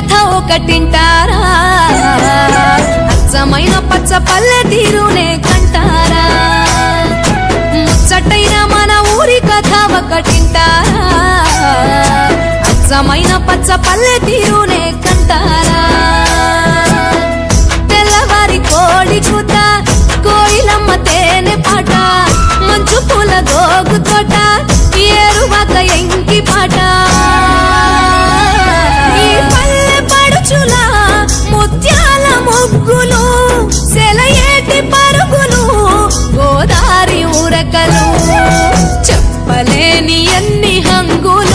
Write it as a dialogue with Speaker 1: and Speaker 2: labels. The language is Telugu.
Speaker 1: కథ ఒకటింటారా? అచ్చమైన పచ్చ పల్లె తీరునే కంటారా? ముచ్చటైన మన ఊరి కథ ఒకటింటారా? అచ్చమైన పచ్చ పల్లె తీరునే కంటారా? తెల్లవారి కోడి కూత కోయిలమ్మ తేనె పాట మంచు పూల గోగు తోట ఏరువాక ఎంకి పాట. లేని అన్ని హంగులు